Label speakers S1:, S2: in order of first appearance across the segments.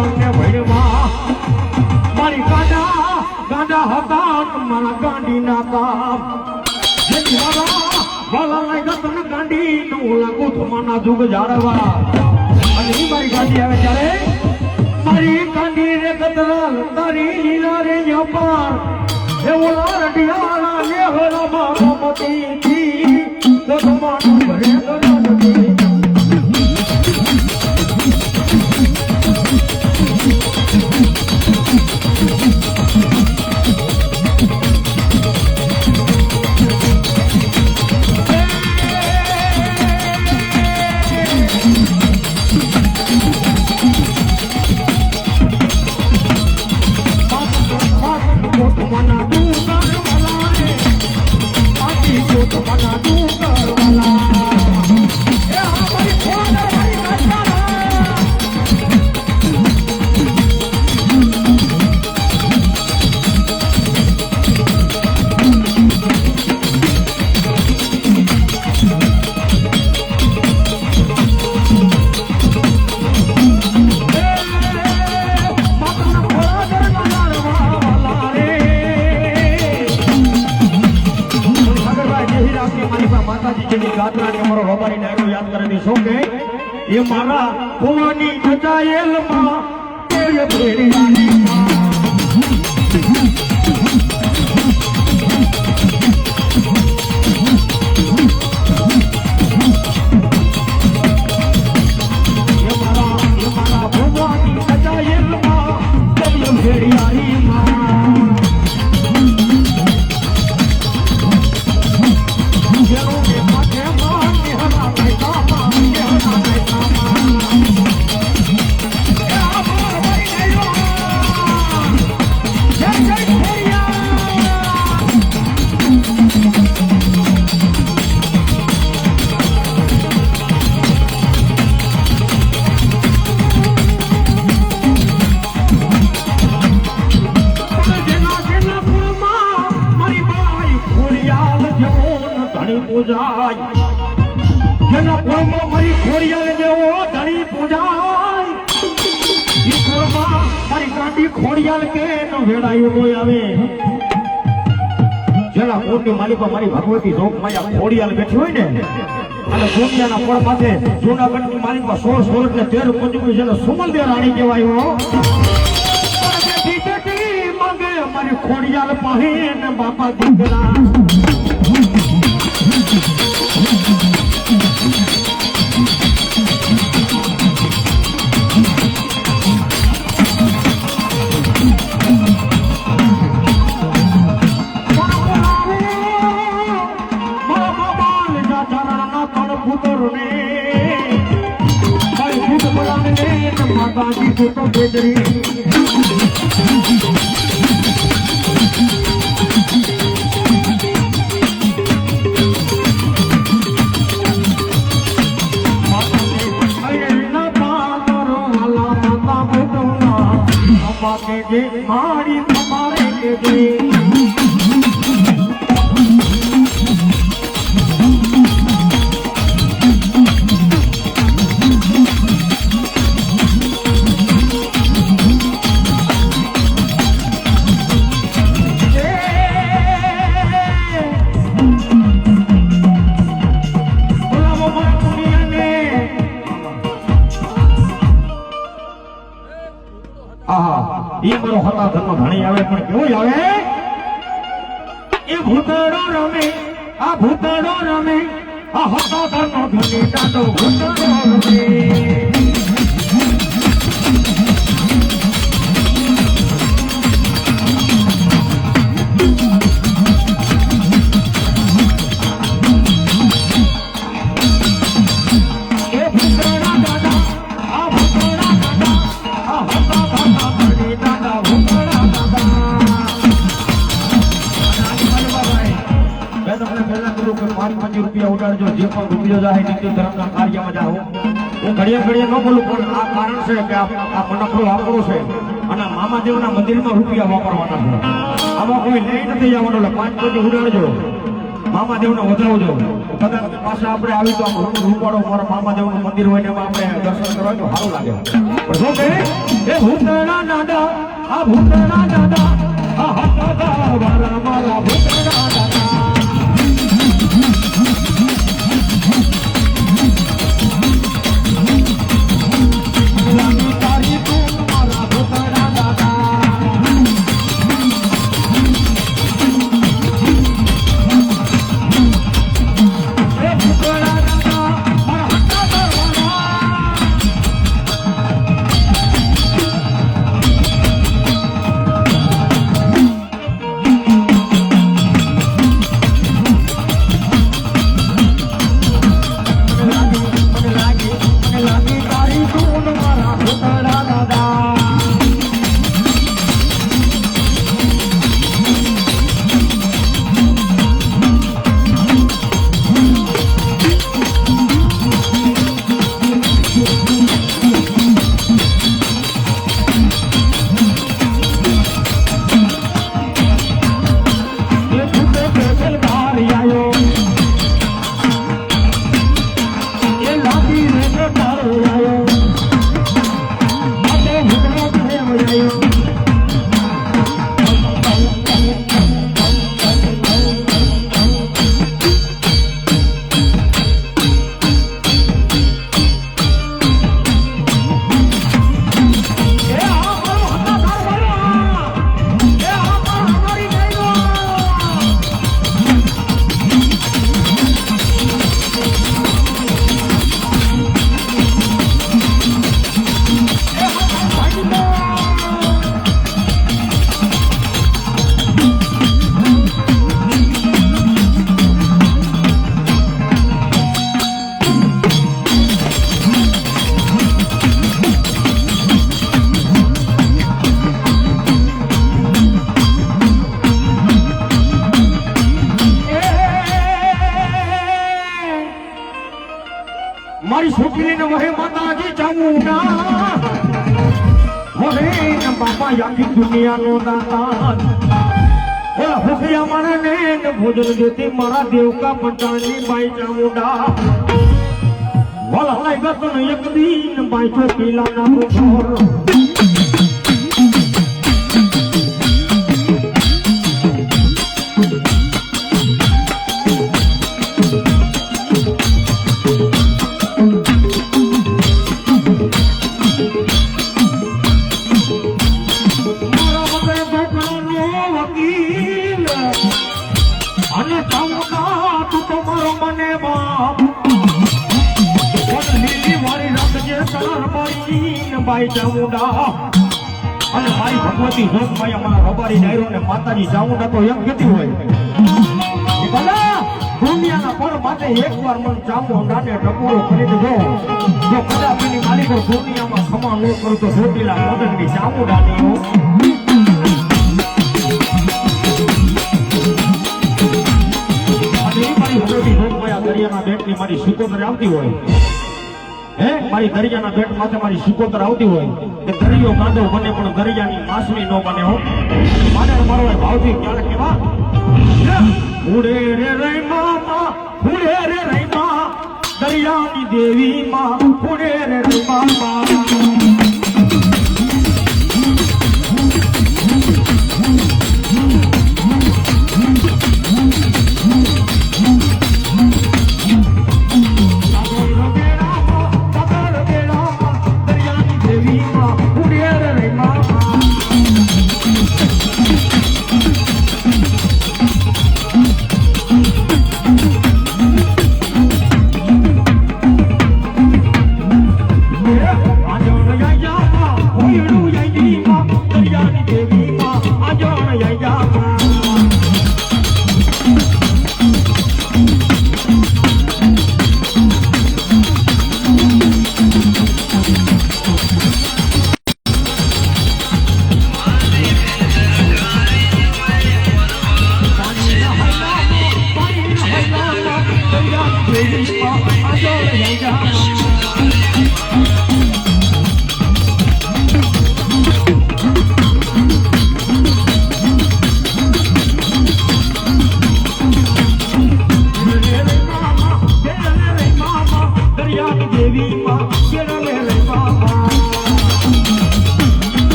S1: આવ્યો મારી ગાડા ગાડા હતા મારા ગાંડી ના કામ વાલાલાય ગતન ગાંડી નું લાગુ થમાના જુગ જાળવા. અને મારી ગાંડી આવે ત્યારે? મારી ગાંડી રે ગતરાલ તારી લીલા રે અપાર. એવો લારડિયાળા ને હળા મારો મતી એ મારા કુવાની જજાયેલમાં કોઈ કુળની માલિકા મારી ભગવતી જોગમાં માયા ખોડિયાલ બેઠી હોય ને, અને ગોમિયાના પડ પાસે જૂનાગઢની માલિકમાં સોળ સોરઠ ને તેર પંચમી જેને સુમલદે રાણી કહેવાય મારી ખોડિયાલ પાહે ને બાપા દીકરા. ને માતાજી ભૂત બેદરી ઈ મારો હતા ધર્મ ઘણી આવે, પણ કેવું આવે? એ ભૂતડો રમે, આ ભૂતડો રમે, આ હતા ધર્મ ઘણી દાદો ભૂતડો રમે. પાંચ પાંચ રૂપિયા ઉડાડજો, જે પણ રૂપિયો જાય નિત્ય ધર્મના કાર્યમાં જાઓ હું ઘડીએ ઘડીએ ન બોલું, પણ આ કારણ છે કે આ મનખડો આપણો છે અને મામાદેવના મંદિરમાં રૂપિયા વાપરવાના છે. આમાં કોઈ લઈ નથી જવાનું, એટલે પાંચ પાંચ ઉડાડજો. મામાદેવને વધાવજો. કદાચ પાછા આપણે આવી તો રૂપાડો મારા મામાદેવનું મંદિર હોય ને એમાં આપણે દર્શન કરવા તો સારું લાગે. પણ શું કહે? એ ભૂતના દાદા, આ ભૂતના દાદા, આ હા દાદા મારા ભૂતરા દાદા. ભૂખિયા માણસને ને ભોજન દેતી મારા દેવકા પટાણી બાઈ ચામુંડા વાલા ગતો ને એક દિન બાઈ ચોકીલા ના મારી ભગવતી જોગમાઈ અમારા રબારી ડાયરો ને માતાજી જાવું નતો એમ કહેતી હોય. ભલા દુનિયાના પર માટે એકવાર મન ચામુંડા ને ટકોરો કરી દેજો જો કદાપિની તો ચોટીલા મોદનની એ મારી સિકોતર આવતી હોય. હે? મારી દરિયાના બેટ માથે મારી સુકોતર આવતી હોય. દરિયો કાંદો બને પણ દરિયાની માસમી નો બને હો. માને મારો ભાવથી ક્યારે કેવા? ઉડે રે રે મામા ઉડે રે રે માં દરિયાની દેવી માં ઉડે રે રે મામા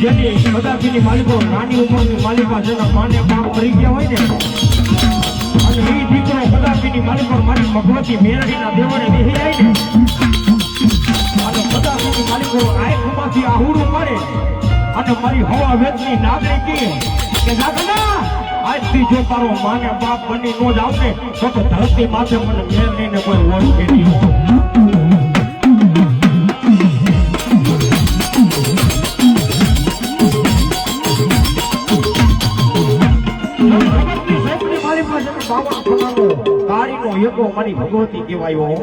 S1: જેની કદાચની માલિકો નાની ઉંમરની માલિકા જેના માને પાપ મરી ગયા હોય ને દીકરો કદાચની માલિકો મારી ભગવતી મેરડીના દેવોને બેહી જાય ને અને કદાચની માલિકો આંખમાંથી આહુડું મારે અને મારી હવા વેચની નાગરિકી કે નાગના, આજથી જો તારો માને બાપ બની નો જ આવને તો તો ધરતી માથે મને મેરડીને કોઈ ઓળખે નહીં મારી એકો મારી ભગવતી કહેવાયો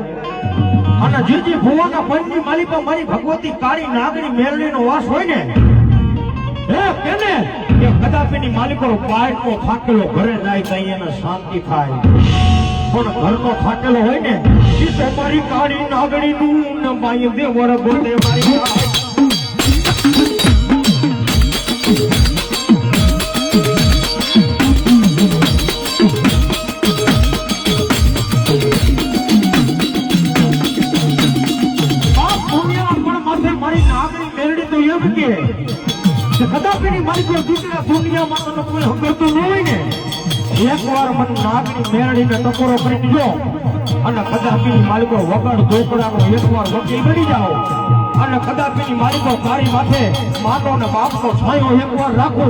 S1: અને જે જે ભુવાના પંચની માલિકા મારી ભગવતી કાળી નાગણી મેરડીનો વાસ હોય ને, હે કેને? કે કદાપિની માલિકો પાયનો થાકેલો ઘરે જાય ત્યાં એને શાંતિ થાય. પણ ઘરનો થાકેલો હોય ને એ તો મારી કાળી નાગણીનું ને માય દેવર ગોતે મારી મેરડીને ટકોરો કરી દીધો. અને કદાપીની માલિકો વગર ઢોકળાનો એકવાર વકીલ બની જાઓ. અને કદાપીની માલિકો તારી માથે માનો ને બાપનો છાંયો એકવાર રાખો.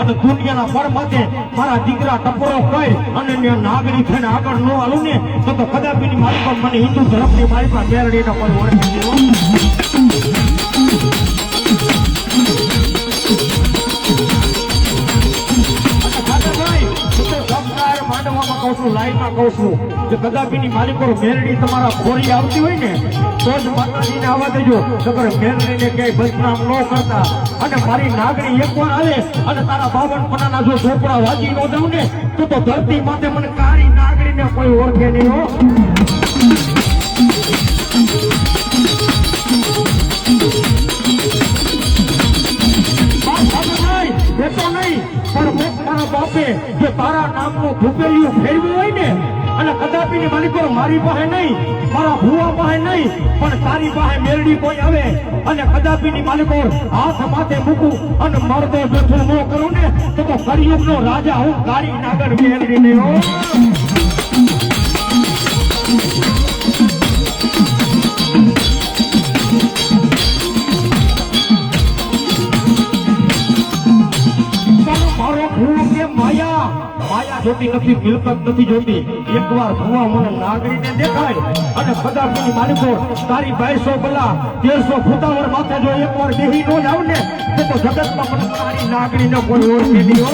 S1: અને દુનિયાના પળ માથે મારા દીકરા ટકોરો કરી અને મેં નાગણી થઈને આગળ ન હાલું ને, તો તો કદાપિની માલિકો મને હિન્દુ ધર્મની માલિકા મેરડીને કોઈ ઓળખી દેવો કહું છું, લાઈનમાં કહું છું કે કદાપીની માલિકો મેરડી તમારા ખોરી આવતી હોય ને તો જ માતાજીને આવવા દેજો. નકર મેરડીને ક્યાંય બદનામ ન કરતા. અને મારી નાગણી પણ આવે અને તારા બાવન પનાના જો ઝોપડા વાગી ન દઉં ને તો તો ધરતી માથે મને કાળી નાગણીને કોઈ ઓળખે નહીં હો. તારા જે તારા નામનું ધૂપેલિયું ફેરવ્યું હોય ને, અને કદાપિની માલિકો મારી પાસે નહીં, મારા ભુવા પાસે નહીં, પણ તારી પાસે મેરડી કોઈ આવે, અને કદાપી ની માલિકો હાથ માથે મૂકું અને મરદે બેઠું ન કરું ને, તો કરિયુગ નો રાજા હું કાળી નાગર મેરડી ને જોતી નથી, મિલકત નથી જોતી. એકવાર ભૂવા મને નાગરીને દેખાય અને પદાર્થની માલિકો, તારી બારસો બલા તેરસો ફૂટાવર માથે જો એકવાર દેહી નો જાવ ને તો જગતમાં પણ તારી નાગરીને કોઈ ઓળખી નહીં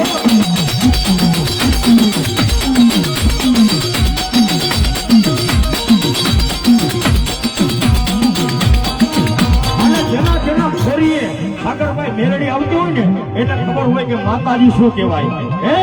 S1: આવતી હોય ને, એને ખબર હોય કે માતાજી શું કહેવાય. હે?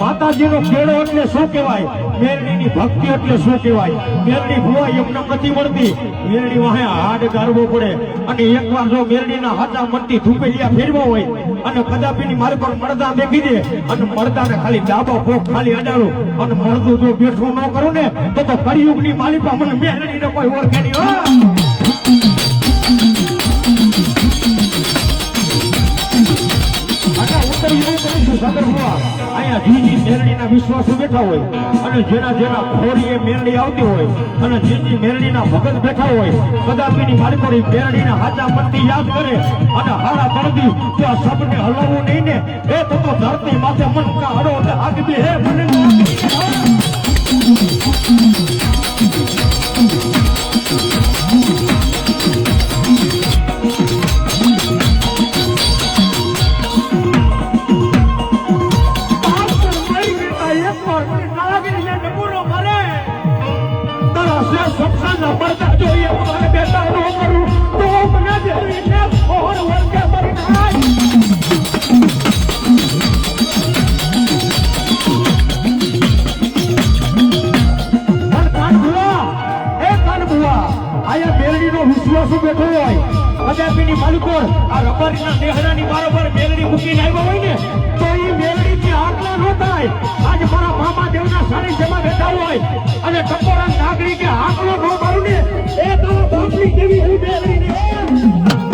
S1: માતાજીનો કેળો એટલે શું કહેવાય? મેરડીની ભક્તિ એટલે શું કહેવાય? મેરડી ભુવા એમને નથી મળતી. મેરડી વાહે હાડ ગારવો પડે. અને એકવાર જો મેરડીના હાથા મનથી ધૂપેલિયા ફેરવા હોય, અને કદાપિની મારી પર મળદા દેખી દે, અને મળદાને ખાલી ડાબો ભોગ ખાલી અડાડું, અને મળદું જો બેઠું ન કરું ને, તો તો કળિયુગની માલિકા મને મેરડીને કોઈ ઓળખે નહીં. અહીંયા જીજી મેરડીના વિશ્વાસો બેઠા હોય અને જેના જેના ખોરીએ મેરડી આવતી હોય અને જીજી મેરડીના ભગત બેઠા હોય, કદાપીની માલકોરી મેરડીના હાચા મનથી યાદ કરે અને હારા તળદી તો આ સબને હલાવવું નહીં ને, એ તો ધરતી માથે મન કાઢો એટલે આગબી હે મને. માલિકો આ રબરના નેહરાની બારોબાર મેલડી મૂકીને આવ્યો હોય ને, તો એ મેલડીથી આટલા ન થાય. આજ મારા મામા દેવના સારી જમા બેઠા હોય. અને ટકોરા નાગરિકે આટલો ન મારું ને. એ તારા બાપની કેવી હું મેલડીને. અરે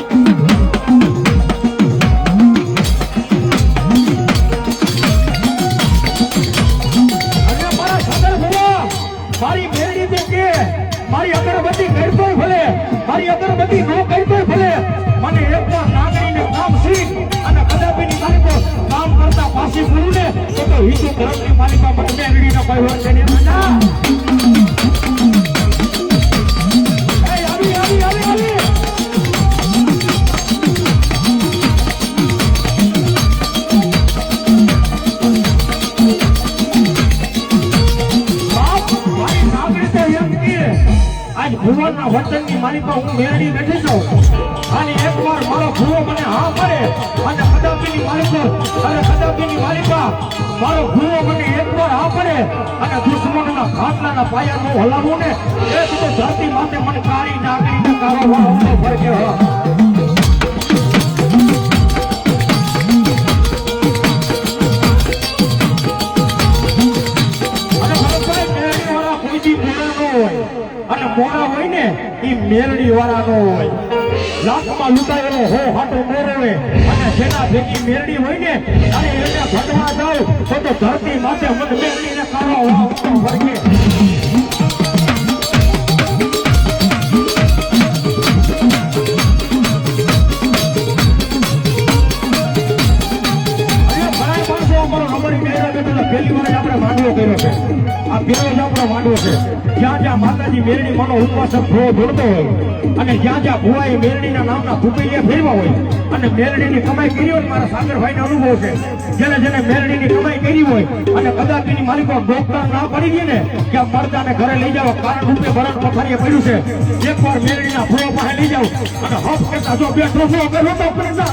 S1: ધર્મની માલિકા મને મેરડીનો કોઈ વાત છે હું મેળવી બેઠી છું. કદાપિની મારો ભૂવો મને એકવાર હા અને દુશ્મનોના ખાટલાના પાયાનો હલાવું ને એ તો ધરતી માથે મને કાળી નાગરીને કારો અમને ફરજે હા. અને હોય. ને એ મેરડી વાળા નો હોય. લાખમાં લૂંટાયેલો હો હાટો મોરો અને જેના ભેગી મેરડી હોય ને અને એને ભગવા જાવ, તો ધરતી માથે મન મેરડીને કારો વાવ માતાજી મેરડી મનો ઉપાસક ભો જોડતો હોય. અને જ્યાં જ્યાં ભુવાએ મેરડીના નામના ભૂપેલિયા ફેરવા હોય અને મેરડીની કમાઈ કરી હોય, મારા સાગરભાઈનો અનુભવ છે. જેને જેને મેરડીની કમાઈ કરી હોય અને કદાચ કદાપિની માલિકો ડોક્ટર ના પડી ગઈ ને કે મરદાને ઘરે લઈ જાઓ. કારણ રૂપે ભરણ પથારીએ પડ્યું છે. એકવાર મેરડીના ભુવા પાસે લઈ જાઓ અને હફ કરતા જો બે ટ્રોફો કરો તો પ્રેરણા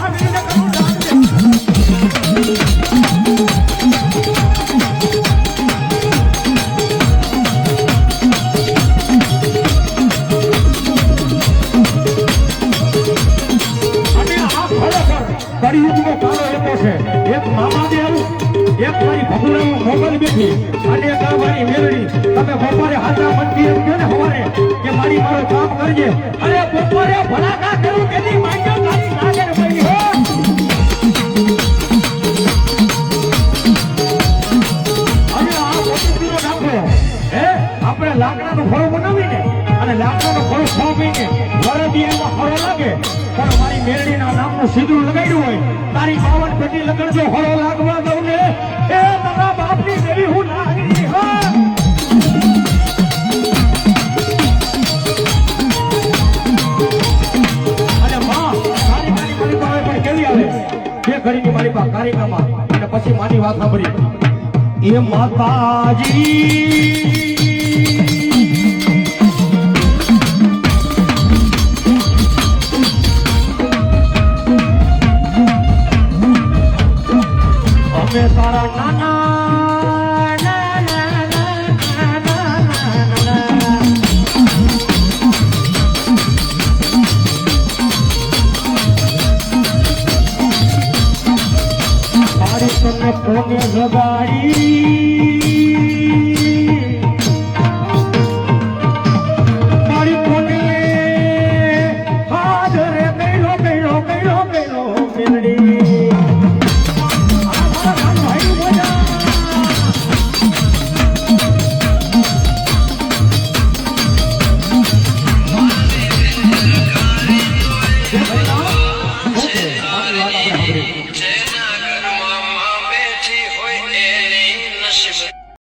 S1: નામનું લગાડ્યું હોય. તારી બાવન પેટી લગન જો હળો લાગવા દઉં ને. એ તારા બાપની દેવી હું નાગરી, હા. અને મારી પાસે કારિકામાં. અને પછી મારી વાત સાંભળી. એ માતાજી કોને જગાડી